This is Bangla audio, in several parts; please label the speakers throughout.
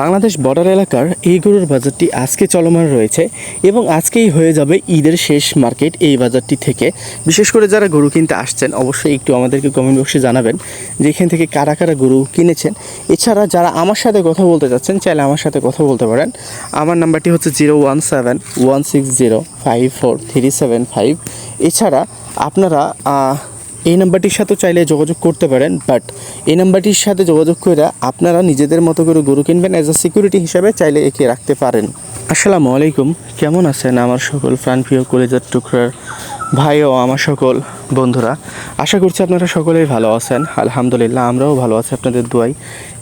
Speaker 1: বাংলাদেশ বর্ডার এলাকার এই গরুর বাজারটি আজকে চলমান রয়েছে এবং আজকেই হয়ে যাবে ঈদের শেষ মার্কেট এই বাজারটি থেকে। বিশেষ করে যারা গরু কিনতে আসছেন, অবশ্যই একটু আমাদেরকে কমেন্ট বক্সে জানাবেন যে এখান থেকে কারা কারা গরু কিনেছেন। এছাড়া যারা আমার সাথে কথা বলতে চাচ্ছেন চাইলে আমার সাথে কথা বলতে পারেন। আমার নাম্বারটি হচ্ছে zero one seven one six zero five four three seven five এছাড়া আপনারা এই নাম্বারটির সাথেও চাইলে যোগাযোগ করতে পারেন বাট এই নাম্বারটির সাথে যোগাযোগ করে আপনারা নিজেদের মতো করে গরু কিনবেন অ্যাজ আ সিকিউরিটি হিসাবে চাইলে একে রাখতে পারেন। আসসালামু আলাইকুম, কেমন আছেন আমার সকল প্রাণপ্রিয় কলেজার টুকরার ভাই ও আমার সকল? বন্ধুরা, আশা করছি আপনারা সকলেই ভালো আছেন। আলহামদুলিল্লাহ, আমরাও ভালো আছি আপনাদের দোয়াই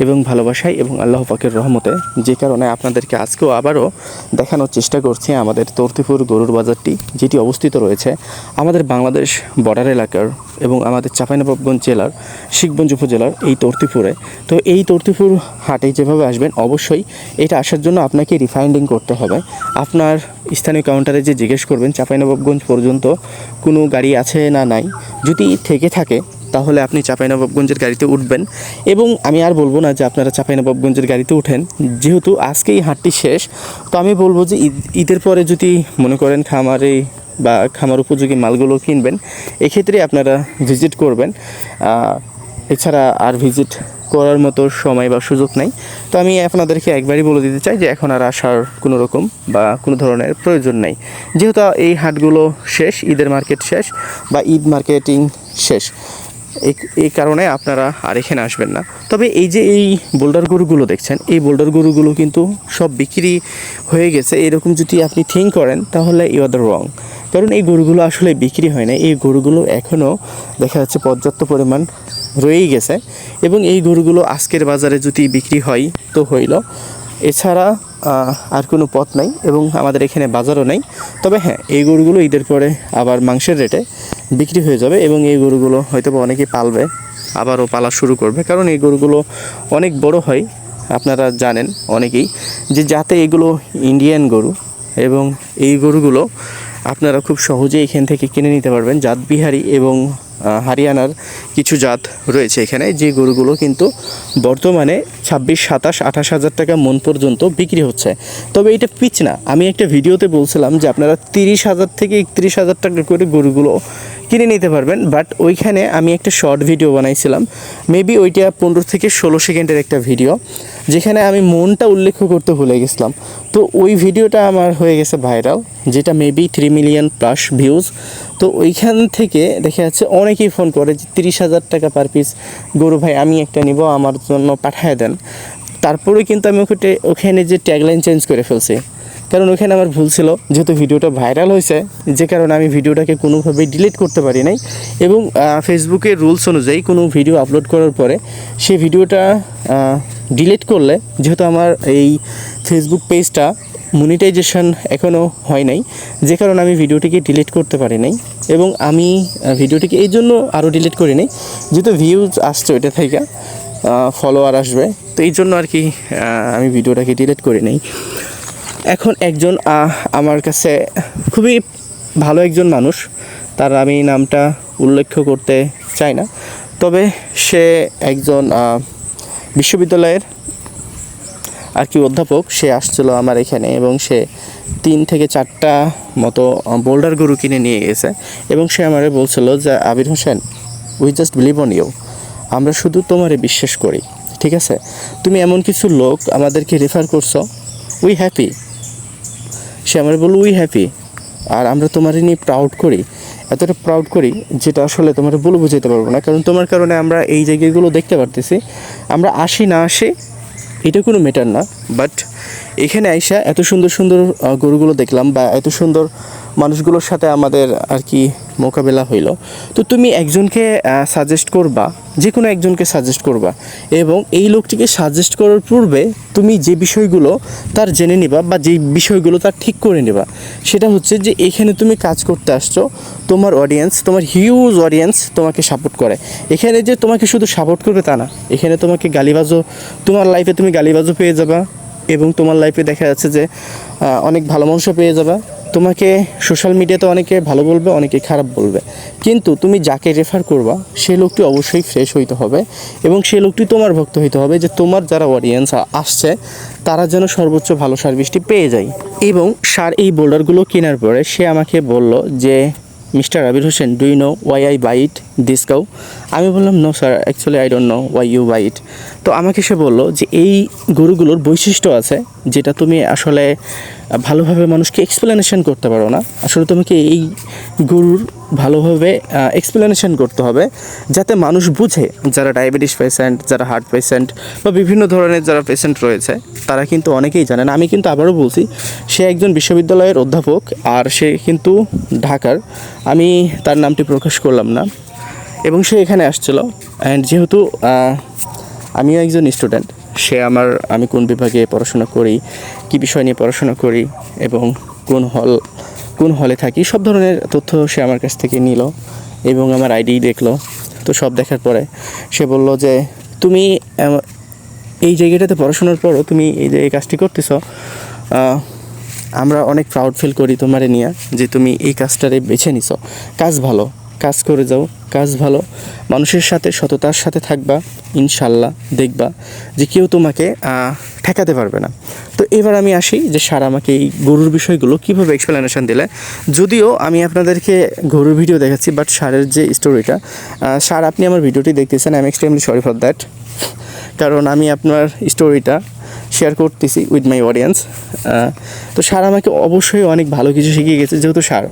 Speaker 1: এবং ভালোবাসাই এবং আল্লাহ পাকের রহমতে। যে কারণে আপনাদেরকে আজকেও আবারও দেখানোর চেষ্টা করছি আমাদের তর্তিপুর গরুর বাজারটি, যেটি অবস্থিত রয়েছে আমাদের বাংলাদেশ বর্ডার এলাকার এবং আমাদের চাঁপাইনবাবগঞ্জ জেলার, শিখগঞ্জ উপজেলার এই তর্তিপুরে। তো এই তর্তিপুর হাটে যেভাবে আসবেন, অবশ্যই এটা আসার জন্য আপনাকে রিফাইন্ডিং করতে হবে। আপনার স্থানীয় কাউন্টারে যে জিজ্ঞেস করবেন, চাঁপাইনবাবগঞ্জ পর্যন্ত কোনো গাড়ি আছে না নাই, যদি থেকে থাকে, তাহলে আপনি চাঁপাইনবাবগঞ্জের গাড়িতে উঠবেন। এবং আমি আর বলব না যে আপনারা চাঁপাইনবাবগঞ্জের গাড়িতে উঠেন, যেহেতু আজকেই হাটটি শেষ, তো আমি বলব যে ঈদ, ঈদের পরে যদি মনে করেন খামারে বা খামার উপযোগী মালগুলো কিনবেন, এক্ষেত্রে আপনারা ভিজিট করবেন। এছাড়া আর ভিজিট করার মতো সময় বা সুযোগ নেই। তো আমি আপনাদেরকে একবারই বলে দিতে চাই যে এখন আর আসার কোনো রকম বা কোনো ধরনের প্রয়োজন নেই। যেহেতু এই হাটগুলো শেষ, ঈদের মার্কেট শেষ বা ঈদ মার্কেটিং শেষ, এই কারণে আপনারা আর এখানে আসবেন না। তবে এই যে এই বোল্ডার গরুগুলো দেখছেন, এই বোল্ডার গরুগুলো কিন্তু সব বিক্রি হয়ে গেছে। এরকম যদি আপনি থিঙ্ক করেন, তাহলে ইউ আর দ্য রং কারণ এই গরুগুলো আসলে বিক্রি হয় না এই গরুগুলো এখনও দেখা যাচ্ছে পর্যাপ্ত পরিমাণ রয়েই গেছে এবং এই গরুগুলো আজকের বাজারে যদি বিক্রি হয় তো হইল। এছাড়া আর কোনো পথ নাই এবং আমাদের এখানে বাজারও নেই। তবে হ্যাঁ এই গরুগুলো ঈদের পরে আবার মাংসের রেটে বিক্রি হয়ে যাবে এবং এই গরুগুলো হয়তো অনেকেই পালবে, আবারও পালা শুরু করবে। কারণ এই গরুগুলো অনেক বড় হয়, আপনারা জানেন অনেকেই, যে যাতে এগুলো ইন্ডিয়ান গরু এবং এই গরুগুলো আপনারা খুব সহজেই এখান থেকে কিনে নিতে পারবেন জাত বিহারি এবং হারিয়ানার কিছু জাত রয়েছে এখানে। যে গরুগুলো কিন্তু বর্তমানে ছাব্বিশ, সাতাশ, আঠাশ হাজার টাকা মন পর্যন্ত বিক্রি হচ্ছে। তবে এটা পিচ না। আমি একটা ভিডিওতে বলছিলাম যে আপনারা তিরিশ হাজার থেকে একত্রিশ হাজার টাকা করে গরুগুলো কিনে নিতে পারবেন বাট ওইখানে আমি একটা শর্ট ভিডিও বানাইছিলাম। মেবি ওইটা পনেরো থেকে ষোলো সেকেন্ডের একটা ভিডিও যেখানে আমি মনটা উল্লেখ করতে ভুলে গেছিলাম। তো ওই ভিডিওটা আমার হয়ে গেছে ভাইরাল যেটা maybe three million plus views তো ওইখান থেকে দেখা যাচ্ছে অনেকেই ফোন করে যে তিরিশ হাজার টাকা পার পিস গরু ভাই, আমি একটা নিব, আমার জন্য পাঠায় দেন। তারপরে কিন্তু আমি ওখানে ওখানে যে ট্যাগলাইন চেঞ্জ করে ফেলছি। কারণ ওখানে আমার ভুল ছিল, যেহেতু ভিডিওটা ভাইরাল হয়েছে, যে কারণে আমি ভিডিওটাকে কোনোভাবেই ডিলিট করতে পারি নাই। এবং ফেসবুকের রুলস অনুযায়ী কোনো ভিডিও আপলোড করার পরে সেই ভিডিওটা ডিলিট করলে, যেহেতু আমার এই ফেসবুক পেজটা মনিটাইজেশন এখনও হয় নাই, যে কারণে আমি ভিডিওটিকে ডিলিট করতে পারি নাই। এবং আমি ভিডিওটিকে এই জন্য আরও ডিলিট করি নাই, যেহেতু ভিউজ আসছে ওইটা থেকে। ফলোয়ার আসবে। তো এই জন্য আর কি আমি ভিডিওটাকে ডিলিট করে নাই। এখন একজন আমার কাছে খুবই ভালো একজন মানুষ। তার আমি নামটা উল্লেখ করতে চাই না। তবে সে একজন বিশ্ববিদ্যালয়ের আর কি অধ্যাপক। সে আসছিল আমার এখানে এবং সে তিন থেকে চারটা মতো বোল্ডার গরু কিনে নিয়ে গেছে। এবং সে আমারে বলছিল যে, Abir Hossain we just believe on you আমরা শুধু তোমারে বিশ্বাস করি, ঠিক আছে? তুমি এমন কিছু লোক আমাদেরকে রেফার করছ উই হ্যাপি সে আমার বলল উই হ্যাপি আর আমরা তোমার নিয়ে প্রাউড করি, এতটা প্রাউড করি যেটা আসলে তোমার বলে বোঝাতে পারব না। কারণ তোমার কারণে আমরা এই জায়গাগুলো দেখতে পারতেছি। আমরা আসি না আসি, এটা কোনো ম্যাটার না। বাট এখানে আইসা এত সুন্দর সুন্দর গরুগুলো দেখলাম বা এত সুন্দর মানুষগুলোর সাথে আমাদের আর কি মোকাবেলা হইল। তো তুমি একজনকে সাজেস্ট করবা যে কোনো একজনকে সাজেস্ট করবা এবং এই লোকটিকে সাজেস্ট করার পূর্বে তুমি যে বিষয়গুলো তার জেনে নিবা বা যে বিষয়গুলো তার ঠিক করে নেবা। সেটা হচ্ছে যে এখানে তুমি কাজ করতে আসছো, তোমার অডিয়েন্স তোমার হিউজ অডিয়েন্স তোমাকে সাপোর্ট করে। এখানে যে তোমাকে শুধু সাপোর্ট করবে তা না, এখানে তোমাকে গালিবাজও, তোমার লাইফে তুমি গালিবাজও পেয়ে যাবা এবং তোমার লাইফে দেখা যাচ্ছে যে অনেক ভালো মানুষও পেয়ে যাবা। তোমাকে সোশ্যাল মিডিয়াতে অনেকে ভালো বলবে, অনেকে খারাপ বলবে। কিন্তু তুমি যাকে রেফার করবা, সে লোকটি অবশ্যই ফ্রেশ হইতে হবে এবং সে লোকটি তোমার ভক্ত হইতে হবে যে তোমার যারা অডিয়েন্স আসছে, তারা যেন সর্বোচ্চ ভালো সার্ভিসটি পেয়ে যায়। এবং সার এই বোল্ডারগুলো কেনার পরে সে আমাকে বলল যে, mister Abir Hossain do know why I bite this cow আমি বললাম no sir actually I don't know why you bite তো আমাকে সে বলল যে, এই গরুগুলোর বৈশিষ্ট্য আছে যেটা তুমি আসলে ভালোভাবে মানুষকে এক্সপ্লেনেশন করতে পারো না। আসলে তোমাকে এই গরুর ভালোভাবে এক্সপ্লেনেশন করতে হবে যাতে মানুষ বুঝে যারা ডায়াবেটিস পেশেন্ট যারা হার্ট পেশেন্ট বা বিভিন্ন ধরনের যারা পেশেন্ট রয়েছে, তারা কিন্তু অনেকেই জানেন আমি কিন্তু আবারও বলছি, সে একজন বিশ্ববিদ্যালয়ের অধ্যাপক আর সে কিন্তু ঢাকার। আমি তার নামটি প্রকাশ করলাম না। এবং সে এখানে আসছিল। অ্যান্ড যেহেতু আমিও একজন স্টুডেন্ট সে আমার, আমি কোন বিভাগে পড়াশোনা করি, কী বিষয় নিয়ে পড়াশোনা করি এবং কোন হল, কোন হলে থাকি, সব ধরনের তথ্য সে আমার কাছ থেকে নিল এবং আমার আইডি দেখল। তো সব দেখার পরে সে বলল যে, তুমি এই জায়গাটাতে পড়াশোনার পরও তুমি এই যে, এই কাজটি করতেছ আমরা অনেক প্রাউড ফিল করি তোমারে নিয়ে যে তুমি এই কাজটারে বেছে নিছো। কাজ ভালো কাজ করে যাও, কাজ ভালো। মানুষের সাথে, সততার সাথে থাকবা ইনশাল্লাহ দেখবা যে কেউ তোমাকে ঠেকাতে পারবে না। তো এবার আমি আসি যে স্যার আমাকে এই গরুর বিষয়গুলো কীভাবে এক্সপ্লেনেশন দিলে। যদিও আমি আপনাদেরকে গরুর ভিডিও দেখাচ্ছি বাট সারের যে স্টোরিটা স্যার আপনি আমার ভিডিওটি দেখতেছেন I am extremely sorry for that কারণ আমি আপনার স্টোরিটা শেয়ার করতেছি উইথ মাই অডিয়েন্স তো স্যার আমাকে অবশ্যই অনেক ভালো কিছু শিখিয়ে গেছে, যেহেতু সার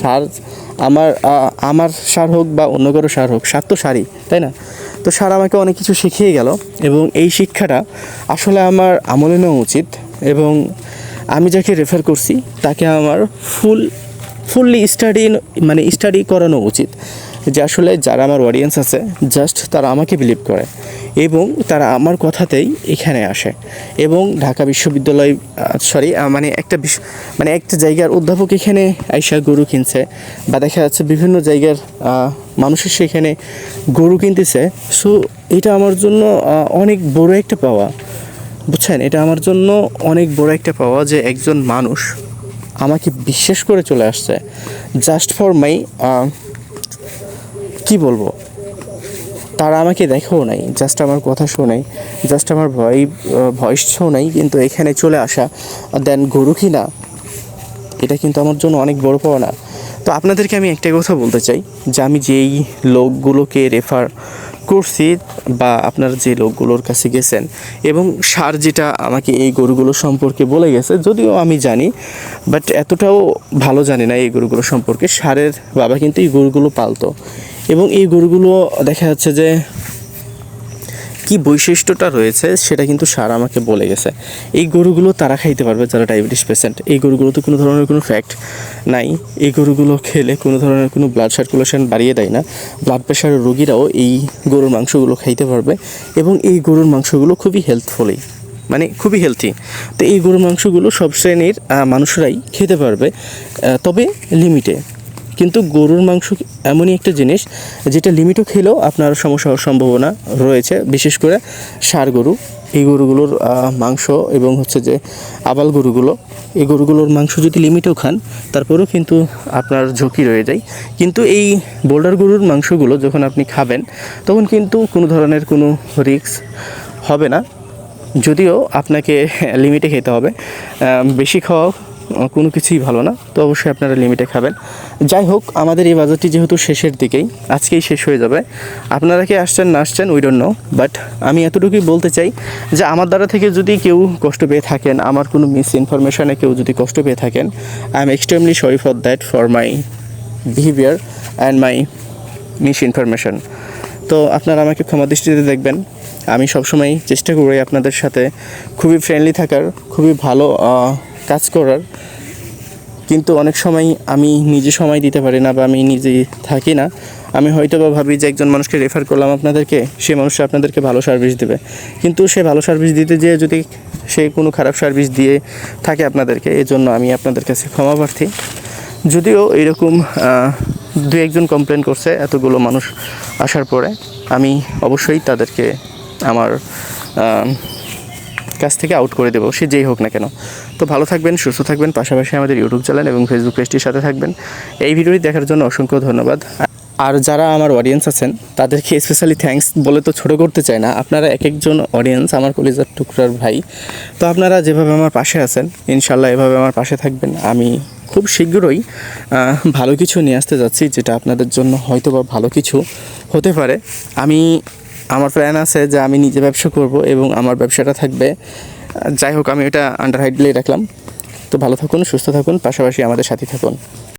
Speaker 1: সার আমার আমার সার হোক বা অন্য কারও সার হোক, সার তো সারই, তাই না? তো স্যার আমাকে অনেক কিছু শিখিয়ে গেল এবং এই শিক্ষাটা আসলে আমার আমলে নেওয়া উচিত এবং আমি যাকে রেফার করছি তাকে আমার ফুল ফুললি স্টাডি মানে স্টাডি করানো উচিত যে আসলে যারা আমার অডিয়েন্স আছে জাস্ট তারা আমাকে বিলিভ করে। এবং তারা আমার কথাতেই এখানে আসে। এবং ঢাকা বিশ্ববিদ্যালয় সরি মানে একটা বিশ মানে একটা জায়গার অধ্যাপক এখানে আইসা গরু কিনছে বা দেখা যাচ্ছে বিভিন্ন জায়গার মানুষের সেখানে গরু কিনতেছে। সো এটা আমার জন্য অনেক বড় একটা পাওয়া। বুঝছেন? এটা আমার জন্য অনেক বড় একটা পাওয়া যে একজন মানুষ আমাকে বিশ্বাস করে চলে আসছে। জাস্ট ফর মাই কি বলব? তারা আমাকে দেখেও নাই জাস্ট আমার কথা শোনাই জাস্ট আমার ভয় ভয়েস শোনাই কিন্তু এখানে চলে আসা দেন গরু কিনা এটা কিন্তু আমার জন্য অনেক বড় না। তো আপনাদেরকে আমি একটাই কথা বলতে চাই, যে আমি যেই লোকগুলোকে রেফার করছি, বা আপনারা যে লোকগুলোর কাছে গেছেন, এবং সার যেটা আমাকে এই গরুগুলো সম্পর্কে বলে গেছে, যদিও আমি জানি বাট এতটাও ভালো জানি না এই গরুগুলো সম্পর্কে, সারের বাবা কিন্তু এই গরুগুলো পালতো। এবং এই গরুগুলো দেখা যাচ্ছে যে কি বৈশিষ্ট্যটা রয়েছে সেটা কিন্তু সার আমাকে বলে গেছে। এই গরুগুলো তারা খাইতে পারবে যারা ডায়াবেটিস পেশেন্ট। এই গরুগুলোতে কোনো ধরনের কোনো ফ্যাক্ট নাই। এই গরুগুলো খেলে কোনো ধরনের কোনো ব্লাড সার্কুলেশন বাড়িয়ে দেয় না। ব্লাড প্রেশারের রোগীরাও এই গরুর মাংসগুলো খাইতে পারবে এবং এই গরুর মাংসগুলো খুবই হেলথফুলি মানে খুবই হেলথি। তো এই গরুর মাংসগুলো সব শ্রেণির মানুষরাই খেতে পারবে তবে লিমিটে। কিন্তু গরুর মাংস এমনই একটা জিনিস যেটা লিমিটও খেলেও আপনার সমস্যা হওয়ার সম্ভাবনা রয়েছে। বিশেষ করে ষাঁড় গরু, এই গরুগুলোর মাংস এবং হচ্ছে যে আবাল গরুগুলো, এই গরুগুলোর মাংস যদি লিমিটেও খান, তারপরেও কিন্তু আপনার ঝুঁকি রয়ে যায়। কিন্তু এই বোল্ডার গরুর মাংসগুলো যখন আপনি খাবেন, তখন কিন্তু কোনো ধরনের কোনো রিস্ক হবে না। যদিও আপনাকে লিমিটে খেতে হবে। বেশি খাওয়া কোনো কিছুই ভালো না। তো অবশ্যই আপনারা লিমিটে খাবেন। যাই হোক, আমাদের এই বাজারটি যেহেতু শেষের দিকেই, আজকেই শেষ হয়ে যাবে। আপনারা কি আসছেন, না আসছেন উই ডোন্ট নো বাট আমি এতটুকুই বলতে চাই যে আমার দ্বারা থেকে যদি কেউ কষ্ট পেয়ে থাকেন, আমার কোনো মিস ইনফরমেশনে কেউ যদি কষ্ট পেয়ে থাকেন I am extremely sorry for that for my behaviour and my misinformation তো আপনারা আমাকে ক্ষমা দৃষ্টিতে দেখবেন। আমি সবসময় চেষ্টা করি আপনাদের সাথে খুবই ফ্রেন্ডলি থাকার, খুবই ভালো কাজ করার। কিন্তু অনেক সময় আমি নিজে সময় দিতে পারি না বা আমি নিজে থাকি না। আমি হয়তো বা ভাবি যে একজন মানুষকে রেফার করলাম আপনাদেরকে, সে মানুষটা আপনাদেরকে ভালো সার্ভিস দেবে। কিন্তু সে ভালো সার্ভিস দিতে যেয়ে যদি সে কোনো খারাপ সার্ভিস দিয়ে থাকে আপনাদেরকে এই জন্য আমি আপনাদের কাছে ক্ষমা প্রার্থী। যদিও এরকম দু একজন কমপ্লেন করছে এতগুলো মানুষ আসার পরে, আমি অবশ্যই তাদেরকে আমার কাছ থেকে আউট করে দেবো, সে যেই হোক না কেন। তো ভালো থাকবেন, সুস্থ থাকবেন, পাশাপাশি আমাদের ইউটিউব চ্যানেল এবং ফেসবুক পেজটির সাথে থাকবেন। এই ভিডিওটি দেখার জন্য অসংখ্য ধন্যবাদ। আর যারা আমার অডিয়েন্স আছেন, তাদেরকে স্পেশালি থ্যাঙ্কস বলে তো ছোটো করতে চাই না। আপনারা এক একজন অডিয়েন্স আমার কলিজার টুকরার ভাই। তো আপনারা যেভাবে আমার পাশে আছেন, ইনশাল্লাহ এভাবে আমার পাশে থাকবেন। আমি খুব শীঘ্রই ভালো কিছু নিয়ে আসতে যাচ্ছি, যেটা আপনাদের জন্য হয়তো বা ভালো কিছু হতে পারে। আমি আমার প্ল্যান আছে যে আমি নিজে ব্যবসা করব এবং আমার ব্যবসাটা থাকবে। যাই হোক, আমি এটা আন্ডার হাইডলেই রাখলাম। তো ভালো থাকুন, সুস্থ থাকুন, পাশাপাশি আমাদের সাথে থাকুন।